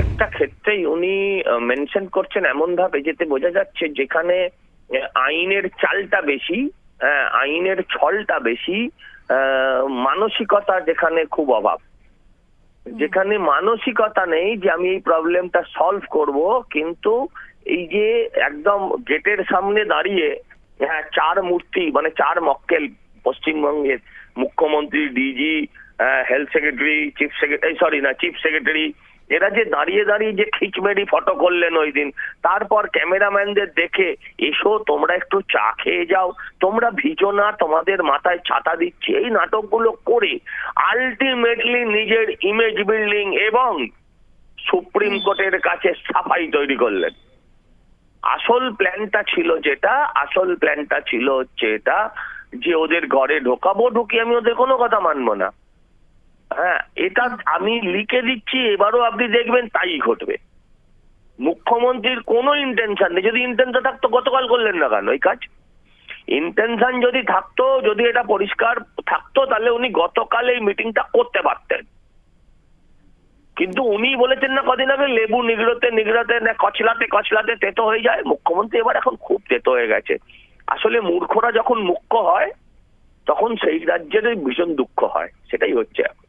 প্রত্যেকটা ক্ষেত্রেই উনি মেনশন করছেন এমন ভাবে যেতে বোঝা যাচ্ছে যেখানে আইনের চালটা বেশি আহ, আইনের ছলটা বেশি মানসিকতা যেখানে খুব অভাব। যেখানে মানসিকতা নেই যে আমি এই প্রবলেমটা সলভ করব কিন্তু এই যে একদম গেটের সামনে দাঁড়িয়ে হ্যাঁ চার মূর্তি মানে চার মক্কেল পশ্চিমবঙ্গের মুখ্যমন্ত্রী DG health secretary chief secretary sorry না চিফ সেক্রেটারি এরা যে দাঁড়িয়ে দাঁড়িয়ে যে খিচমেরি ফটো করলেন ওই দিন তারপর ক্যামেরাম্যানদের দেখে এসো তোমরা একটু চা খেয়ে যাও তোমরা ভিজো না তোমাদের মাথায় ছাতা দিচ্ছি। এই নাটকগুলো করে আলটিমেটলি নিজের ইমেজ বিল্ডিং এবং সুপ্রিম কোর্টের কাছে সাফাই তৈরি করলেন। আসল প্ল্যানটা ছিল যেটা আসল প্ল্যানটা ছিল হচ্ছে এটা যে ওদের ঘরে ঢোকাবো ঢুকি আমি ওদের কোনো কথা মানবো না। হ্যাঁ এটা আমি লিখে দিচ্ছি, এবারও আপনি দেখবেন তাই ঘটবে। মুখ্যমন্ত্রীর কোনো ইন্টেনশন নেই। যদি ইন্টেনশন থাকতো, গতকাল করলেন না কেন এই কাজ? ইন্টেনশন যদি থাকতো, যদি এটা পরিষ্কার থাকতো, তাহলে উনি গতকাল এই মিটিংটা করতে পারতেন। কিন্তু উনি বলেছেন না কদিন আগে, লেবু নিগড়তে নিগড়তে, না কচলাতে কচলাতে তেতো হয়ে যায়। মুখ্যমন্ত্রী এবার এখন খুব তেতো হয়ে গেছে। আসলে মূর্খরা যখন মুখ্য হয়, তখন সেই রাজ্যের ভীষণ দুঃখ হয়, সেটাই হচ্ছে। এখন